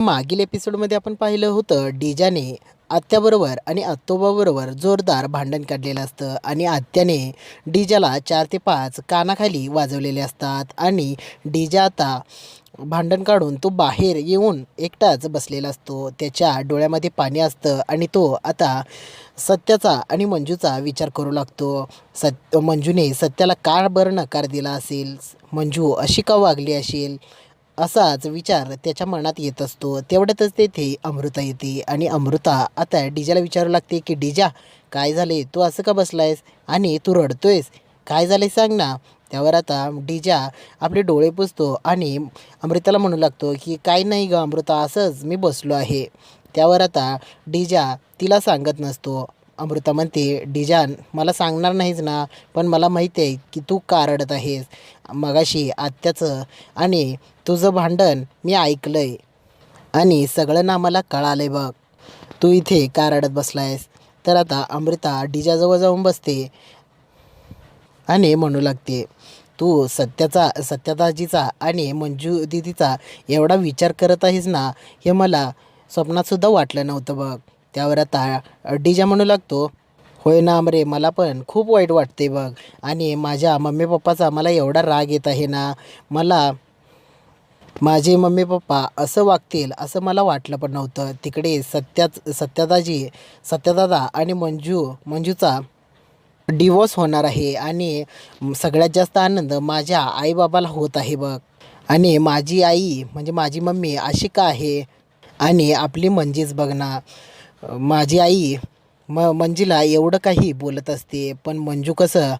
मागील एपिसोडमध्ये आपण पाहिलं होतं डीजाने आत्याबरोबर आणि आत्तोबाबरोबर जोरदार भांडण काढलेलं असतं आणि आत्याने डीजाला चार ते पाच कानाखाली वाजवलेले असतात आणि डीजा आता भांडण काढून तो बाहेर येऊन एकटाच बसलेला असतो. त्याच्या डोळ्यामध्ये पाणी असतं आणि तो आता सत्याचा आणि मंजूचा विचार करू लागतो. सत मंजूने सत्याला का बरं नकार दिला असेल? मंजू अशी का वागली असेल? असाच विचार त्याच्या मनात येत असतो. तेवढ्यातच तेथे अमृता येते आणि अमृता आता डीजाला विचारू लागते की डीजा काय झाले? तू असं का बसलायस? आणि तू रडतोयस? काय झाले सांग ना. त्यावर आता डीजा आपले डोळे पुसतो आणि अमृताला म्हणू लागतो की काय नाही ग अमृता असंच मी बसलो आहे. त्यावर आता डीजा तिला सांगत नसतो. अमृता म्हणते डीजान मला सांगणार नाहीच ना पण मला माहिती आहे की तू का रडत आहेस. मगाशी आत्याचं आणि तुझं भांडण मी ऐकलं आहे आणि सगळं ना मला कळालं आहे बघ. तू इथे का रडत बसलायस? तर आता अमृता डिजाजवळ जाऊन बसते आणि म्हणू लागते तू सत्याचा सत्यताजीचा आणि मंजू दिदीचा एवढा विचार करत आहेस ना हे मला स्वप्नातसुद्धा वाटलं नव्हतं बघ. त्यावर आता डीजा म्हणू लागतो. होय ना रे मला पण खूप वाईट वाटते बघ. आणि माझ्या मम्मी पप्पाचा मला एवढा राग येत आहे ना मला माझे मम्मी पप्पा असं वागतील असं मला वाटलं पण नव्हतं. तिकडे सत्याच सत्यदाजी सत्यदादा आणि मंजू मंजूचा डिवोर्स होणार आहे आणि सगळ्यात जास्त आनंद माझ्या आईबाबाला होत आहे बघ. आणि माझी आई म्हणजे माझी मम्मी अशी का आहे आणि आपली म्हणजेच बघ ना. माझी आई म मंजिला एवढं काही बोलत असते पण मंजू कसं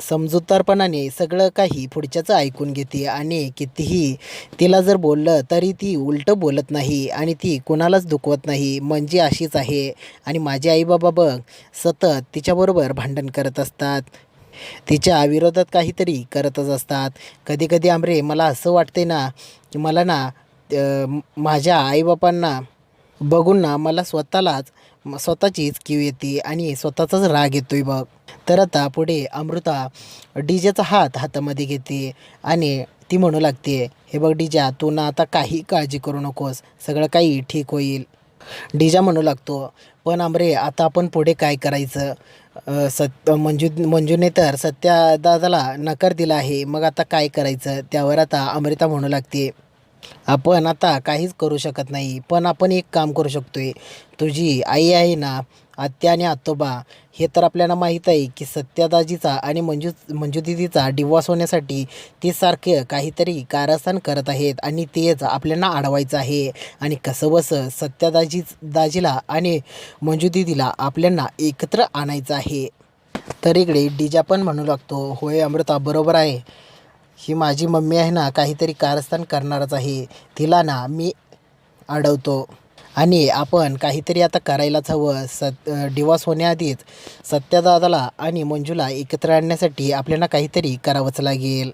समजूतदारपणाने सगळं काही पुढच्याचं ऐकून घेते आणि कितीही तिला जर बोललं तरी ती उलटं बोलत नाही आणि ती कुणालाच दुखवत नाही. म्हणजे अशीच आहे आणि माझे आईबाबा बघ सतत तिच्याबरोबर भांडण करत असतात. तिच्या विरोधात काहीतरी करतच असतात. कधी कधी आमरे मला असं वाटते ना की मला ना माझ्या आईबापांना बघून ना मला स्वतःलाच स्वतःचीच क्यू येते आणि स्वतःचाच राग येतो आहे बघ. तर आता पुढे अमृता डीजेचा हात हातामध्ये घेते आणि ती म्हणू लागते हे बघ डीजा तू ना आता काही काळजी करू नकोस सगळं काही ठीक होईल. डीजा म्हणू लागतो पण आमरे आता आपण पुढे काय करायचं? सत मंजू मंजूने तर सत्या दादाला नकार दिला आहे मग आता काय करायचं? त्यावर आता अमृता म्हणू लागते आपण आता काहीच करू शकत नाही पण आपण एक काम करू शकतो आहे तुझी आई आहे ना आत्या आणि आत्तोबा हे तर आपल्याला माहीत आहे की सत्यादाजीचा आणि मंजू मंजुदिदीचा डिवॉर्स होण्यासाठी ते सारखे काहीतरी कारस्थान करत आहेत आणि तेच आपल्याला अडवायचं आहे. आणि कसं बसं सत्यादाजी दाजीला आणि मंजू दिदीला आपल्याला एकत्र आणायचं आहे. तर इकडे डीजा पण म्हणू लागतो. होय अमृता बरोबर आहे. ही माझी मम्मी आहे ना काहीतरी कारस्थान करणारच आहे. तिला ना मी अडवतो. आणि आपण काहीतरी आता करायलाच हवं. सत डिवॉर्स होण्याआधीच सत्यादादाला आणि मंजूला एकत्र आणण्यासाठी आपल्याला काहीतरी करावंच लागेल.